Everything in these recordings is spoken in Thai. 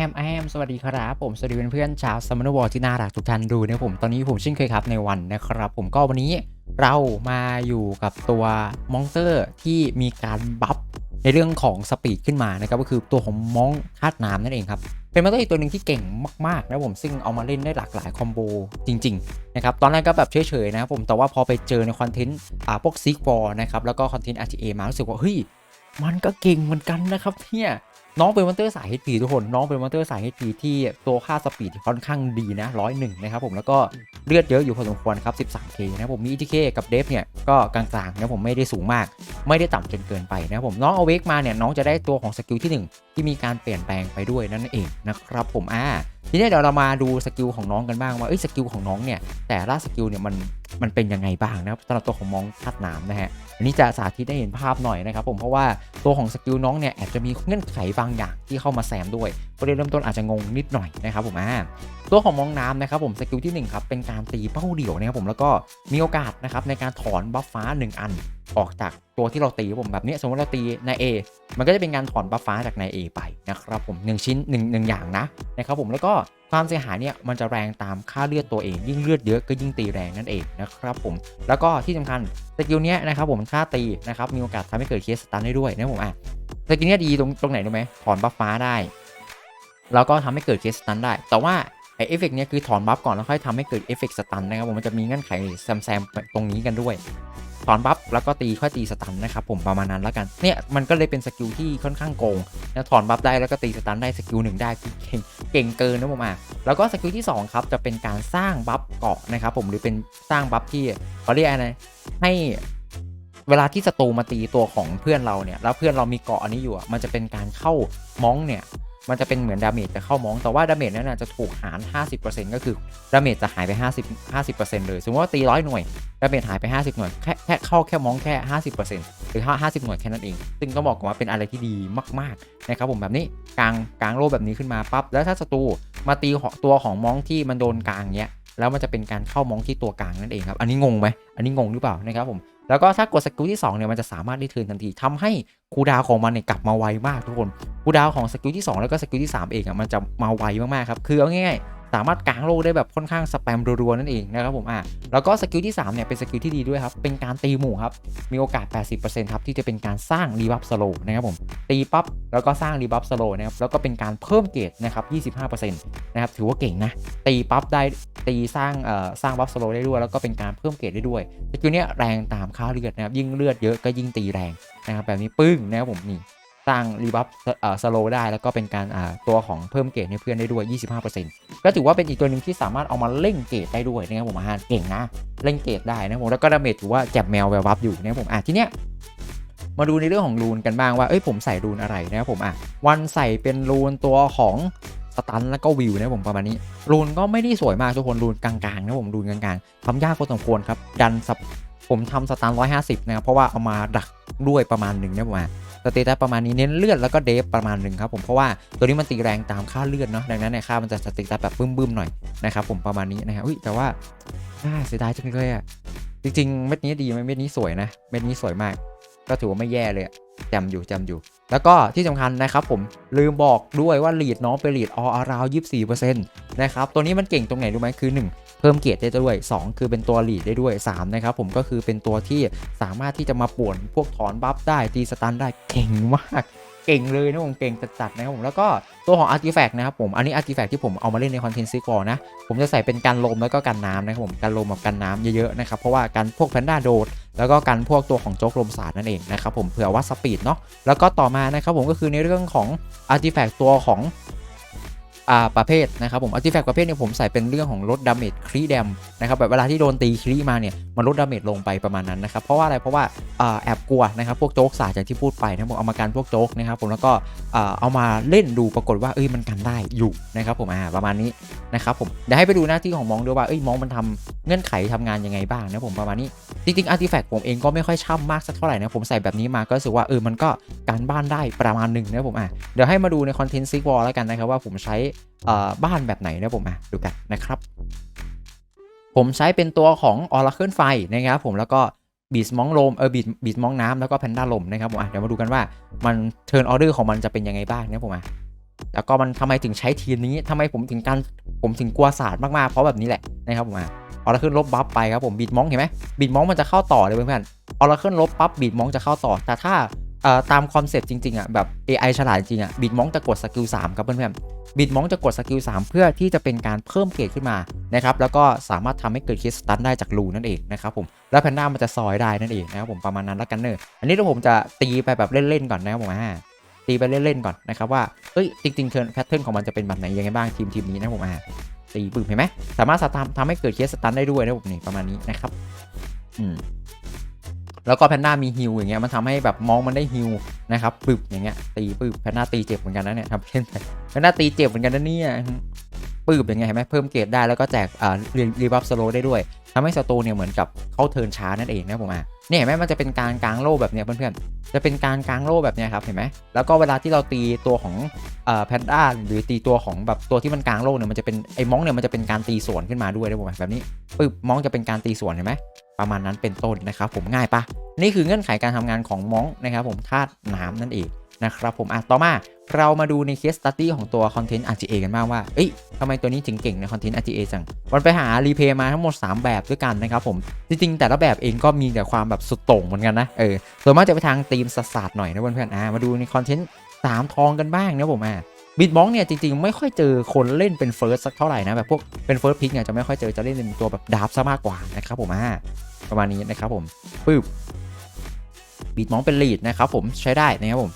ฮมแอมสวัสดีครับผม สวัสดีเพื่อนๆชาวซัมมอนวอลที่น่ารักทุกท่านดูนะผมตอนนี้ผมเช่นเคยครับในวันนะครับ ผมก็วันนี้เรามาอยู่กับตัวมอนสเตอร์ที่มีการบัฟในเรื่องของสปีดขึ้นมานะครับก็คือตัวของมองธาตุน้ำนั่นเองครับ เป็นมอนสเตอร์อีกตัวหนึ่งที่เก่งมากๆนะผมซึ่งเอามาเล่นได้หลากหลายคอมโบจริงๆนะครับตอนแรกก็แบบเฉยๆนะครับผมแต่ว่าพอไปเจอในคอนเทนต์อ่าพวกซิกฟอร์นะครับแล้วก็คอนเทนต์ RTA มารู้สึกว่าเฮ้ยมันก็เก่งเหมือนกันนะครับเนี่ย น้องเป็นมอนเตอร์สาย HP ทุกคน น้องเป็นมอนเตอร์สาย HP ที่ตัวค่าสปีดค่อนข้างดีนะร้อยหนึ่งนะครับผมแล้วก็เลือดเยอะอยู่พอสมควรครับ 13k นะครับผมมี ETK กับเดฟเนี่ยก็กลางๆนะผมไม่ได้สูงมาก ไม่ได้ต่ำจนเกินไปนะผมน้องเอาเวกมาเนี่ยน้องจะได้ตัวของสกิลที่ 1 ที่มีการเปลี่ยนแปลงไปด้วยนั่นเองนะครับผมอ่าทีนี้เดี๋ยวเรามาดูสกิลของน้องกันบ้างว่าเอ้ยสกิลของน้องเนี่ยแต่ละสกิลเนี่ยมันมันเป็นยังไงบ้างนะครับสำหรับตัวของมองทัดน้ำนะฮะอันนี้จะสาธิตได้เห็นภาพหน่อยนะครับผมเพราะว่าตัวของสกิลน้องเนี่ยแอบจะมีเงื่อนไขบางอย่างที่เข้ามาแซมด้วยประเด็นเริ่มต้นอาจจะงงนิดหน่อยนะครับผมอ่าตัวของมองน้ำนะครับผมสกิลที่หนึ่งครับเป็นการตีเป้าเดี่ยวนะครับผมแล้วก็มีโอกาสนะครับในการถอนบัฟฟ้าหนึ่งอัน ออกจากตัวที่เราตีครับผมแบบนี้สมมติเราตีนาย A มันก็จะเป็นการถอนบัฟฟ้าจากนาย A ไปนะครับผมหนึ่งชิ้นหนึ่งหนึ่งอย่างนะนะครับผมแล้วก็ความเสียหายเนี่ยมันจะแรงตามค่าเลือดตัวเองยิ่งเลือดเยอะก็ยิ่งตีแรงนั่นเองนะครับผมแล้วก็ที่สำคัญสกิลเนี้ยนะครับผมค่าตีนะครับมีโอกาสทำให้เกิดเคสสตันได้ด้วยนะผมอะสกิลเนี้ยดีตรงตรงไหนรู้ไหมถอนบัฟฟ้าได้แล้วก็ทำให้เกิดเคสสตันได้ แต่ว่าไอเอฟเฟกต์เนี้ยคือถอนบัฟก่อนแล้วค่อยทำให้เกิดเอฟเฟกต์สตันนะครับผมมันจะมีเงื่อนไขแซมแซมตรงนี้กันด้วย ถอนบัฟแล้วก็ตีค่อยตีสตันนะครับผมประมาณนั้นแล้วกันเนี่ยมันก็เลยเป็นสกิลที่ค่อนข้างโกงนะถอนบัฟได้แล้วก็ตีสตันได้สกิลหนึ่งได้คือเก่งเก่งเกินนะผมอะแล้วก็สกิลที่สองครับจะเป็นการสร้างบัฟเกาะนะครับผมหรือเป็นสร้างบัฟที่เขาเรียกอะไรให้เวลาที่ศัตรูมาตีตัวของเพื่อนเราเนี่ยแล้วเพื่อนเรามีเกาะอันนี้อยู่มันจะเป็นการเข้ามองเนี่ยมันจะเป็นเหมือนดาเมจจะเข้ามอง แต่ว่าดาเมจนั้นจะถูกหาร 50%ก็คือดาเมจจะหายไป 50 50%เลย สมมติว่าตีร้อยหน่วย ดาเมจหายไป 50 หน่วยแค่แค่เข้าแค่มองแค่ 50%หรือ50 หน่วยแค่นั้นเอง ซึ่งก็บอกว่าเป็นอะไรที่ดีมากๆนะครับผมแบบนี้กลางกลางโลแบบนี้ขึ้นมาปั๊บแล้วถ้าศัตรูมาตีตัวของมองที่มันโดนกลางเนี้ยแล้วมันจะเป็นการเข้ามองที่ตัวกลางนั่นเองครับ อันนี้งงไหม อันนี้งงหรือเปล่านะครับผม แล้วก็ถ้ากดสกิลที่2เนี่ยมันจะสามารถได้เทิร์นทันทีทำให้คูดาวของมันเนี่ยกลับมาไวมากทุกคนคูดาวของสกิลที่ 2 แล้วก็สกิลที่ 3 เองอะมันจะมาไวมากๆครับ คือเอาง่าย สามารถกางโลกได้แบบค่อนข้างสแปมรัวๆนั่นเองนะครับผมอะแล้วก็สกิลที่3เนี่ยเป็นสกิลที่ดีด้วยครับเป็นการตีหมู่ครับมีโอกาส 80%ครับที่จะเป็นการสร้างรีบัฟสโลนะครับผมตีปั๊บแล้วก็สร้างรีบัฟสโลนะครับแล้วก็เป็นการเพิ่มเกรดนะครับ25%นะครับถือว่าเก่งนะตีปั๊บได้ตีสร้างเอ่อสร้างบัฟสโลได้ด้วย แล้วก็เป็นการเพิ่มเกรดได้ด้วยสกิลเนี้ยแรงตามค่าเลือดนะครับยิ่งเลือดเยอะก็ยิ่งตีแรงนะครับแบบนี้ปึ้งนะครับผมนี่ สร้างรีบัฟเอ่อสโลได้ แล้วก็เป็นการอ่าตัวของเพิ่มเกรดให้เพื่อนได้ด้วย 25%ก็ถือว่าเป็นอีกตัวหนึ่งที่สามารถเอามาเล่งเกรดได้ด้วยนะครับผมอาหารเก่งนะ เล่งเกรดได้นะผมแล้วก็ดาเมจถือว่าแจบแมวแวววับอยู่นะครับผมอะทีเนี้ยมาดูในเรื่องของรูนกันบ้างว่าเอ้ยผมใส่รูนอะไรนะครับผมอะวันใส่เป็นรูนตัวของสตันแล้วก็วิวนะครับผมประมาณนี้ รูนก็ไม่ได้สวยมากทุกคนรูนกลางๆนะผมรูนกลางๆทำยากพอสมควรครับดันสับผมทำสตัน150 นะครับเพราะว่าเอามาดักด้วยประมาณหนึ่งนะผมอะ สเตตัสประมาณนี้เน้นเลือดแล้วก็เดฟประมาณหนึ่งครับผมเพราะว่าตัวนี้มันตีแรงตามค่าเลือดเนาะดังนั้นเนี่ยค่ามันจะสเตตัสแบบบึ้มๆหน่อยนะครับผมประมาณนี้นะครับอุ้ยแต่ว่าน่าเสียดายจังเลยอะจริงๆเม็ดนี้ดีไหมเม็ดนี้สวยนะเม็ดนี้สวยมาก ก็ถือว่าไม่แย่เลยจำอยู่จำอยู่ แล้วก็ที่สำคัญนะครับผมลืมบอกด้วยว่าลีดน้องไปลีดออาราวยี่สี่เปอร์เซ็นต์นะครับตัวนี้มันเก่งตรงไหนรู้ไหมคือ 1 เพิ่มเกียรติได้ด้วย 2 คือเป็นตัวหลีดได้ด้วย 3 นะครับผมก็คือเป็นตัวที่สามารถที่จะมาป่วนพวกถอนบัฟได้ตีสตันได้เก่งมากเก่งเลยนะผมเก่งจัดๆนะครับผมแล้วก็ตัวของอาร์ติแฟกต์นะครับผมอันนี้อาร์ติแฟกต์ที่ผมเอามาเล่นในคอนเทนต์ซิกอนะผมจะใส่เป็นกันลมแล้วก็กันน้ำนะครับผมกันลมกับกันน้ำเยอะๆนะครับเพราะว่ากันพวกแพนด้าโดดแล้วก็กันพวกตัวของโจ๊กลมสาดนั่นเองนะครับผมเผื่อว่าสปีดเนาะแล้วก็ต่อมานะครับผมก็คือในเรื่องของอาร์ติแฟกต์ตัวของ ประเภทนะครับผมอาร์ติแฟกต์ประเภทเนี่ยผมใส่เป็นเรื่องของลดดาเมจครีแดมนะครับแบบเวลาที่โดนตีครีมาเนี่ยมันลดดาเมจลงไปประมาณนั้นนะครับเพราะว่าอะไรเพราะว่าแอบกลัวนะครับพวกโจ๊กสาดอย่างที่พูดไปนะผมเอามากันพวกโจ๊กนะครับผมแล้วก็เอามาเล่นดูปรากฏว่าเอ้ยมันกันได้อยู่นะครับผมอ่าประมาณนี้นะครับผมเดี๋ยวให้ไปดูหน้าที่ของมองด้วยว่าเอ้ยมองมันทำเงื่อนไขทำงานยังไงบ้างนะผมประมาณนี้จริงๆอาร์ติแฟกต์ผมเองก็ไม่ค่อยช่ำมากสักเท่าไหร่นะผมใส่แบบนี้มาก็รู้สึกว่าเออมันก็การบ้านได้ประมาณหนึ่งนะผมอะเดี๋ยวให้มาดูในคอนเทนต์ซิกวอลแล้วกันนะครับว่าผมใช้บ้านแบบไหนนะผมอะดูกันนะครับ ผมใช้เป็นตัวของ Oracle ไฟนะครับผมแล้วก็บีสมองลมเออบีบีสมองน้ำแล้วก็แพนด้าลมนะครับผมอะเดี๋ยวมาดูกันว่ามันเทิร์นออเดอร์ของมันจะเป็นยังไงบ้างนะผมอะแล้วก็มันทำไมถึงใช้ทีมนี้ทำไมผมถึงการผมถึงกลัวศาสตร์มากๆเพราะแบบนี้แหละนะครับผมอะออร์เคิลลบบัฟไปครับผมบีดมองเห็นไหมบีดมองมันจะเข้าต่อเลยเพื่อนๆออร์เคิลลบปั๊บบีดมองจะเข้าต่อ แต่ถ้า ตามคอนเซปต์จริงๆอะแบบ AI ฉลาดจริงอะบีดมองจะกดสกิล3ครับเพื่อนๆบีดมองจะกดสกิล3เพื่อที่จะเป็นการเพิ่มเกรดขึ้นมานะครับแล้วก็สามารถทำให้เกิดคิสตันได้จากรูนั่นเองนะครับผมแล้วแพนด้ามันจะซอยได้นั่นเองนะครับผมประมาณนั้นแล้วกันเนอะอันนี้เดี๋ยวผมจะตีไปแบบเล่นๆก่อนนะครับผมอ่าตีไปเล่นๆก่อนนะครับว่าเอ้ยจริงๆเทิร์นแพทเทิร์นของมันจะเป็นแบบไหนยังไงบ้างทีมทีมนี้นะผมอ่าตีปึบเห็นไหมสามารถสตาร์ทำให้เกิดเคสสตันได้ด้วยนะผมนี่ประมาณนี้นะครับอืม แล้วก็แพนด้ามีฮิลอย่างเงี้ยมันทำให้แบบมองมันได้ฮิลนะครับปึบอย่างเงี้ยตีปึบแพนด้าตีเจ็บเหมือนกันนะเนี่ยทำเช่นแพนด้าตีเจ็บเหมือนกันนะเนี่ย ปึบอย่างเงี้ยเห็นไหมเพิ่มเกรดได้แล้วก็แจกอ่ารีบัฟสโลได้ด้วยทำให้ศัตรูเนี่ยเหมือนกับเข้าเทิร์นช้านั่นเองนะผมอะเนี่ยเห็นไหมมันจะเป็นการกลางโล่แบบเนี้ยเพื่อนๆ จะเป็นการกลางโล่แบบเนี้ยครับเห็นไหมแล้วก็เวลาที่เราตีตัวของแพนด้าหรือตีตัวของแบบตัวที่มันกลางโล่เนี่ยมันจะเป็นไอ้มองเนี่ยมันจะเป็นการตีสวนขึ้นมาด้วยนะผมแบบนี้ปึ๊บมองจะเป็นการตีสวนเห็นไหมประมาณนั้นเป็นต้นนะครับผมง่ายปะนี่คือเงื่อนไขการทำงานของมองนะครับผมธาตุน้ำนั่นเองนะครับผมอะต่อมา เรามาดูในเคสตัตตี้ของตัวคอนเทนต์ RGA กันบ้างว่า เอ้ยทำไมตัวนี้ถึงเก่งในคอนเทนต์ RGA จัง วันไปหารีเพย์มาทั้งหมด 3 แบบด้วยกันนะครับผม จริงๆ แต่ละแบบเองก็มีแต่ความแบบสุดโต่งเหมือนกันนะ เออ ส่วนมากจะไปทางธีมศาสตร์หน่อยนะเพื่อนๆอ่ามาดูในคอนเทนต์สามทองกันบ้างนะผมอะบิดบ้องเนี่ยจริงๆ ไม่ค่อยเจอคนเล่นเป็นเฟิร์สสักเท่าไหร่นะแบบพวกเป็นเฟิร์สพิกเนี่ยจะไม่ค่อยเจอจะเล่นเป็นตัวแบบดาร์ฟซะมากกว่านะครับผมอ่าประมาณนี้นะครับผมปึ๊บบิดมองเป็นลีดนะครับผมใช้ได้นะครับผม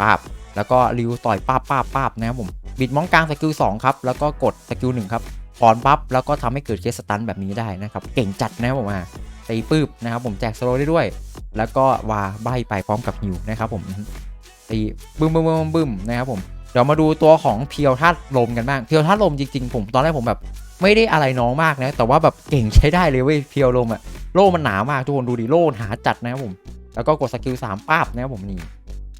ปาบ แล้วก็ริวต่อยป้าบป้าบป้าบนะครับผมบิดมองกลางสกิล2ครับแล้วก็กดสกิลหนึ่งครับถอนปั๊บแล้วก็ทำให้เกิดเคสสตันแบบนี้ได้นะครับเก่งจัดนะครับผมอะตีปื๊บนะครับผมแจกสโลได้ด้วย แล้วก็วาใบไปพร้อมกับฮิวนะครับผมตีบึ้มบึ้มบึ้มบึ้มนะครับผมเดี๋ยวมาดูตัวของเพียวธาตุลมกันบ้างเพียวธาตุลมจริงๆ ผมตอนแรกผมแบบไม่ได้อะไรน้องมากนะ แต่ว่าแบบเก่งใช้ได้เลยเว้ยเพียวลมอะโล่มันหนามากทุกคนดูดิโล่หนาจัดนะครับผม แล้วก็กดสกิล3ป้าบนะครับผมนี่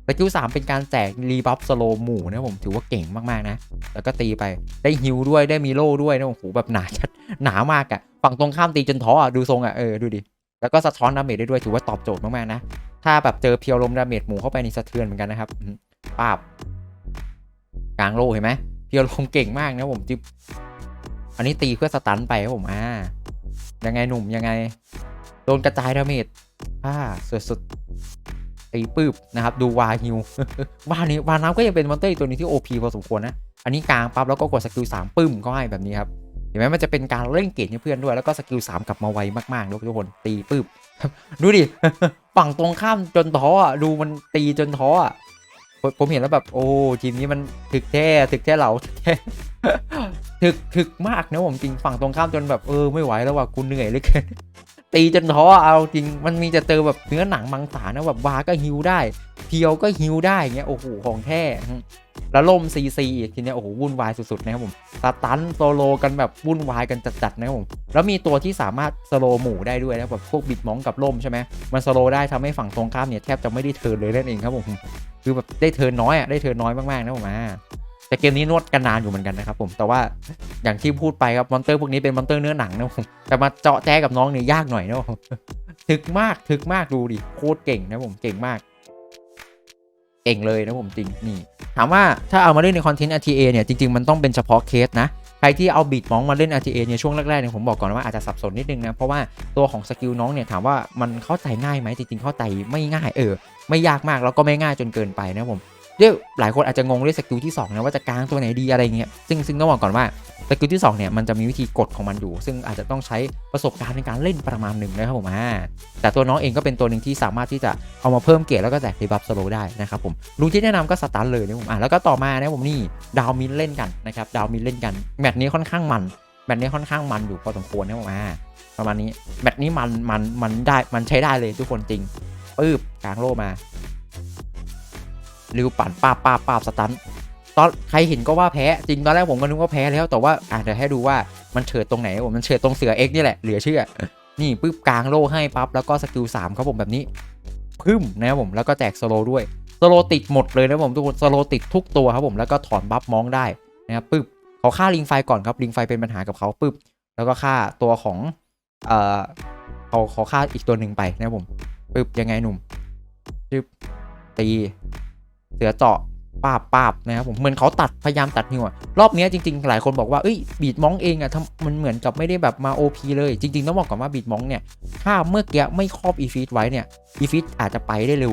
สกิล3เป็นการแจกรีบัฟสโลหมู่นะผมถือว่าเก่งมากๆนะ แล้วก็ตีไปได้ฮิวด้วยได้มีโล่ด้วยนะโอ้โหแบบหนาจัดหนามากอะฝั่งตรงข้ามตีจนท้ออะดูทรงอะเออดูดิแล้วก็สะท้อนดาเมจได้ด้วยถือว่าตอบโจทย์มากๆนะ ถ้าแบบเจอเพียวลมดาเมจหมู่เข้าไปในสะเทือนเหมือนกันนะครับปาบกลางโล่เห็นไหมเพียวลมเก่งมากนะผมจิ๊บอันนี้ตีเพื่อสตันไปครับผมอ่ายังไงหนุ่มยังไงโดนกระจายดาเมจอ่าสุดๆ ตีปืบนะครับดูวาฮิววานี้วาน้ำก็ยังเป็นมอนเตอร์ตัวนี้ที่ OP พอสมควรนะ อันนี้กลางปั๊บแล้วก็กดสกิลสามปึ้มก็ให้แบบนี้ครับเห็นไหมมันจะเป็นการเล่นเกมให้เพื่อนด้วยแล้วก็สกิลสามกลับมาไวมากๆทุกคนตีปึ๊บดูดิฝั่งตรงข้ามจนท้ออะดูมันตีจนท้ออะผมเห็นแล้วแบบโอ้ทีมนี้มันถึกแท้ถึกแท้เหล่าถึกถึกมากนะผมจริงฝั่งตรงข้ามจนแบบเออไม่ไหวแล้วว่ะกูเหนื่อยเลยเกิน ตีจนท้อเอาจริงมันมีจะเจอแบบเนื้อหนังมังสานะแบบวาก็ฮิวได้ เพียวก็ฮิวได้เงี้ยโอ้โหของแท้แล้วล่มซีซีอีกทีเนี้ยโอ้โหวุ่นวายสุดๆนะครับผมสตันโซโลกันแบบวุ่นวายกันจัดๆนะครับผมแล้วมีตัวที่สามารถสโลหมู่ได้ด้วยนะแบบพวกบิดมองกับล่มใช่ไหมมันสโลได้ทำให้ฝั่งตรงข้ามเนี่ยแทบจะไม่ได้เทิร์นเลยนั่นเองครับผมคือแบบได้เทิร์นน้อยอะได้เทิร์นน้อยมากๆนะผมอ่า แต่เกมนี้นวดกันนานอยู่เหมือนกันนะครับผมแต่ว่าอย่างที่พูดไปครับมอนเตอร์พวกนี้เป็นมอนเตอร์เนื้อหนังนะผมแต่มาเจาะแจ้กับน้องเนี่ยยากหน่อยนะผมถึกมากถึกมากดูดิโคตรเก่งนะผมเก่งมากเก่งเลยนะผมจริงนี่ถามว่าถ้าเอามาเล่นในคอนเทนต์ RTA เนี่ยจริงๆมันต้องเป็นเฉพาะเคสนะใครที่เอาบีดมองมาเล่น RTA เนี่ยช่วงแรกๆเนี่ยผมบอกก่อนว่าอาจจะสับสนนิดนึงนะเพราะว่าตัวของสกิลน้องเนี่ยถามว่ามันเข้าใจง่ายไหมจริงๆเข้าใจไม่ง่ายเออไม่ยากมากแล้วก็ไม่ง่ายจนเกินไปนะผม เดี๋ยหลายคนอาจจะงงเรื่องสกิลที่2นะว่าจะกลางตัวไหนดีอะไรเงี้ยซึ่งซึ่งต้องบอกก่อนว่าสกิลที่2เนี่ยมันจะมีวิธีกดของมันอยู่ ซึ่งอาจจะต้องใช้ประสบการณ์ในการเล่นประมาณหนึ่งนะครับผมอ่าแต่ตัวน้องเองก็เป็นตัวหนึ่งที่สามารถที่จะเอามาเพิ่มเกรดแล้วก็แจกรีบัฟสโลได้นะครับผมลุงที่แนะนำก็สตาร์ทเลยนะผมอะแล้วก็ต่อมานะผมนี่ดาวมินเล่นกันนะครับดาวมินเล่นกันแมตช์นี้ค่อนข้างมันแมตช์นี้ค่อนข้างมันอยู่พอสมควรนะผมอ่าประมาณนี้แมตช์นี้มันมันมันได้มันใช้ได้เลยทุกคนจริงปื๊บกลางโลมา ริวปั่นป้าป้าป้าสตันตอนใครเห็นก็ว่าแพ้จริงตอนแรกผมก็นึกว่าแพ้แล้วแต่ว่าอะเดี๋ยวให้ดูว่ามันเฉิดตรงไหนผมมันเฉิดตรงเสือเอ็กนี่แหละเหลือเชื่อ นี่ปึ๊บกลางโล่ให้ปั๊บแล้วก็สกิลสามครับผมแบบนี้พึ่มนะครับผมแล้วก็แจกสโลด้วยสโลติดหมดเลยนะผมทุกคนสโลติดทุกตัวครับผมแล้วก็ถอนบัฟมองได้นะครับปึ๊บเขาฆ่าลิงไฟก่อนครับลิงไฟเป็นปัญหากับเขาปึ๊บแล้วก็ฆ่าตัวของเอ่อเขาเขาฆ่าอีกตัวหนึ่งไปนะครับผมปึ๊บยังไงหนุ่มปึ๊บตี เสือเจาะปาบปาบนะครับผมเหมือนเขาตัดพยายามตัดนิวอะรอบนี้จริง ๆ หลายคนบอกว่าเอ้ยบีดมองเองอะทำมันเหมือนกับไม่ได้แบบมา OP เลย จริง ๆ ต้องบอกก่อนว่าบีดมองเนี่ยถ้าเมื่อกี้ไม่ครอบอีฟิตไว้เนี่ยอีฟิตอาจจะไปได้เร็ว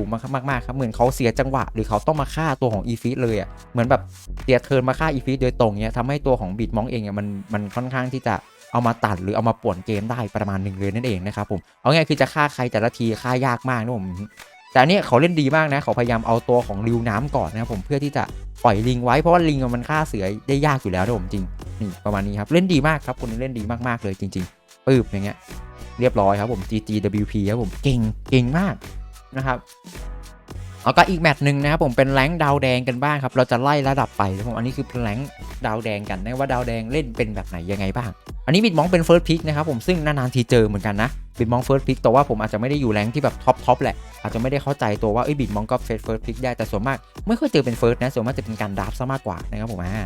มากๆครับเหมือนเขาเสียจังหวะ หรือเขาต้องมาฆ่าตัวของอีฟิตเลยอะเหมือนแบบเสียเทิร์นมาฆ่าอีฟิตโดยตรงเนี่ยทำให้ตัวของบีดมองเองเนี่ยมันมันค่อนข้างที่จะเอามาตัดหรือเอามาป่วนเกมได้ประมาณหนึ่งเลยนั่นเองนะครับผมเอาง่ายคือจะฆ่าใครแต่ละทีฆ่ายากมากนะผม แต่นเนี้ยเขาเล่นดีมากนะเขาพยายามเอาตัวของริวน้ำก่อนนะครับผมเพื่อที่จะปล่อยลิงไว้เพราะว่าลิงมันฆ่าเสือได้ยากอยู่แล้วนะผมจริงนี่ประมาณนี้ครับเล่นดีมากครับคนนี้เล่นดีมากๆเลยจริงๆปืบอย่างเงี้ยเรียบร้อยครับผม GGWP ครับผมเก่งเก่งมากนะครับเอาก็อีกแมตช์หนึ่งนะครับผมเป็นแรงดาวแดงกันบ้างครับเราจะไล่ระดับไปนะผมอันนี้คือแรงดาวแดงกันนะว่าดาวแดงเล่นเป็นแบบไหนยังไงบ้าง อันนี้บิดมองเป็นเฟิร์สพิกนะครับผมซึ่งนานๆทีเจอเหมือนกันนะบิดมองเฟิร์สพิกแต่ว่าผมอาจจะไม่ได้อยู่แรงที่แบบท็อปท็อปแหละอาจจะไม่ได้เข้าใจตัวว่าเอ้ยบิดมองก็เฟสเฟิร์สพิกได้แต่ส่วนมากไม่ค่อยเจอเป็นเฟิร์สนะส่วนมากจะเป็นการดราฟซะมากกว่านะครับผมอ่า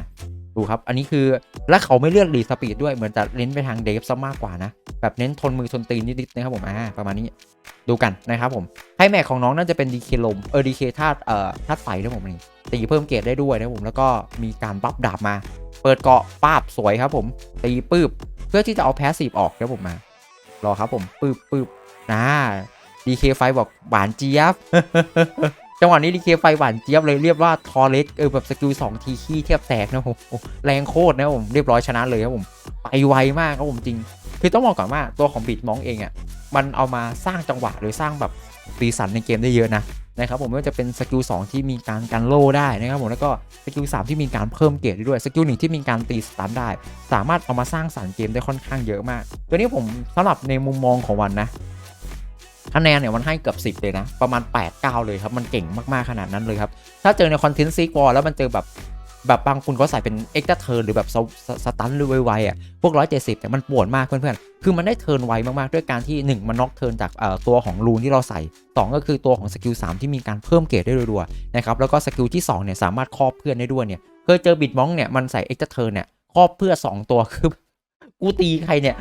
ดูครับ อันนี้คือและเขาไม่เลือกรีสปีดด้วยเหมือนจะเน้นไปทางเดฟซะมากกว่านะ แบบเน้นทนมือทนตีนนิดๆนะครับผมอ่าประมาณนี้ดูกันนะครับผมให้แม็กของน้องน่าจะเป็นดีเคลมเออดีเคธาตุเอ่อธาตุไฟนะผมนี่ตีเพิ่มเกรดได้ด้วยนะผมแล้วก็มีการบัฟดาบมา เปิดเกาะป้าบสวยครับผมตีปืบ พื่อที่จะเอาแพสซีฟออกครับผมมารอครับผมปืบปืบนะดีเคไฟบอกหวานเจี๊ยบ จังหวะนี้ดีเคไฟหวานเจี๊ยบเลยเรียกว่าทอเล็กเออแบบสกิลสองทีขี้เทียบแตกนะผมโอ้แรงโคตรนะผมเรียบร้อยชนะเลยครับผมไปไวมากครับผมจริง คือต้องบอกก่อนว่าตัวของบิดมองเองอะมันเอามาสร้างจังหวะหรือสร้างแบบสีสันในเกมได้เยอะนะ นะครับผมไม่ว่าจะเป็นสกิล2ที่มีการกันโล่ได้นะครับผมแล้วก็สกิล3ที่มีการเพิ่มเกรดด้วยสกิลหนึ่งที่มีการตีสตันได้ สามารถเอามาสร้างสรรค์เกมได้ค่อนข้างเยอะมาก ตัวนี้ผมสำหรับในมุมมองของวันนะคะแนนเนี่ยมันให้เกือบ10 เลยนะ ประมาณ 8 9 เลยครับ มันเก่งมาก ๆ ขนาดนั้นเลยครับ ถ้าเจอในคอนเทนต์ซีกวอลแล้วมันเจอแบบ แบบบางคนเขาใส่เป็นเอ็กซ์เทิร์นหรือแบบสสตันหรือไวๆอะพวกร้อยเนี่ยมันปวดมากเพื่อนๆ คือมันได้เทิร์นไวมากๆ ด้วยการที่ 1 มันน็อกเทิร์นจากตัวของรูนที่เราใส่ 2 ก็คือตัวของสกิล3ที่มีการเพิ่มเกรดได้รัวๆนะครับแล้วก็สกิลที่2เนี่ยสามารถครอบเพื่อนได้ด้วยเนี่ยเคยเจอบิดมองเนี่ยมันใส่เอ็กซ์เทิร์นเนี่ยครอบเพื่อ 2 ตัวคือ กูตีใครเนี่ย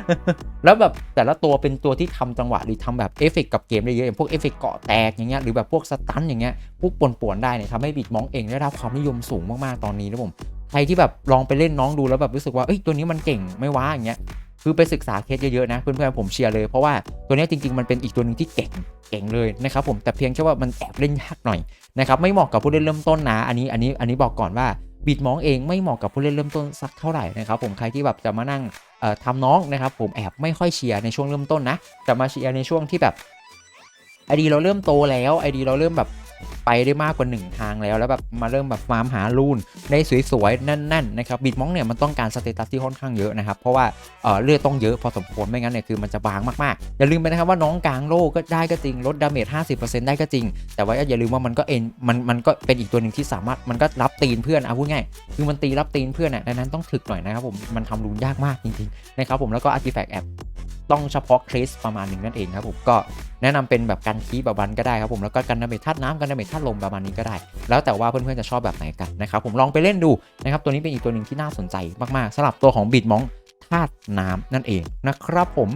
แล้วแบบแต่ละตัวเป็นตัวที่ทำจังหวะหรือทำแบบเอฟเฟกต์กับเกมได้เยอะอย่างพวกเอฟเฟกต์เกาะแตกอย่างเงี้ยหรือแบบพวกสตันอย่างเงี้ยพวกป่วนๆได้เนี่ยทำให้บิดมองเองได้รับความนิยมสูงมากๆตอนนี้นะผมใครที่แบบลองไปเล่นน้องดูแล้วแบบรู้สึกว่าเอ้ยตัวนี้มันเก่งไม่ว้าอย่างเงี้ยคือไปศึกษาเคสเยอะๆนะเพื่อนๆผมเชียร์เลยเพราะว่าตัวนี้จริงๆมันเป็นอีกตัวหนึ่งที่เก่งเก่งเลยนะครับผมแต่เพียงแค่ว่ามันแอบเล่นยากหน่อยนะครับไม่เหมาะกับผู้เล่นเริ่มต้นนะอันนี้อันนี้อันนี้บอกก่อนว่าบิดมองเองไม่เหมาะกับผู้เล่นเริ่มต้นสักเท่าไหร่นะครับผมใครที่แบบจะมานั่ง ทำน้องนะครับผมแอบไม่ค่อยเชียร์ในช่วงเริ่มต้นนะแต่มาเชียร์ในช่วงที่แบบไอดีเราเริ่มโตแล้วไอดีเราเริ่มแบบ ไปได้มากกว่าหนึ่งทางแล้ว แล้วแบบมาเริ่มแบบฟาร์มหารูนได้สวยๆแน่นๆนะครับบิดมองเนี่ยมันต้องการสเตตัสที่ค่อนข้างเยอะนะครับ เพราะว่าเออเลือดต้องเยอะพอสมควรไม่งั้นเนี่ยคือมันจะบางมากๆ อย่าลืมไปนะครับว่าน้องกลางโลกก็ได้ก็จริงลดดาเมจ50%ได้ก็จริง แต่ว่าอย่าลืมว่ามันก็เอ็นมันมันก็เป็นอีกตัวหนึ่งที่สามารถมันก็รับตีนเพื่อนเอาพูดง่ายคือมันตีรับตีนเพื่อนอะดังนั้นต้องถึกหน่อยนะครับผมมันทำรูนยากมากจริงๆนะครับผมแล้วก็ Artifact App ต้อ ต้องเฉพาะคริสประมาณหนึ่งนั่นเองครับผมก็แนะนำเป็นแบบการคีบแบบวันก็ได้ครับผมแล้วก็กันดาเมจธาตุน้ำกันดาเมจธาตุลมประมาณนี้ก็ได้ แล้วแต่ว่าเพื่อนๆจะชอบแบบไหนกันนะครับผมลองไปเล่นดูนะครับตัวนี้เป็นอีกตัวหนึ่งที่น่าสนใจมากๆสำหรับตัวของบิดมองธาตุน้ำนั่นเองนะครับผม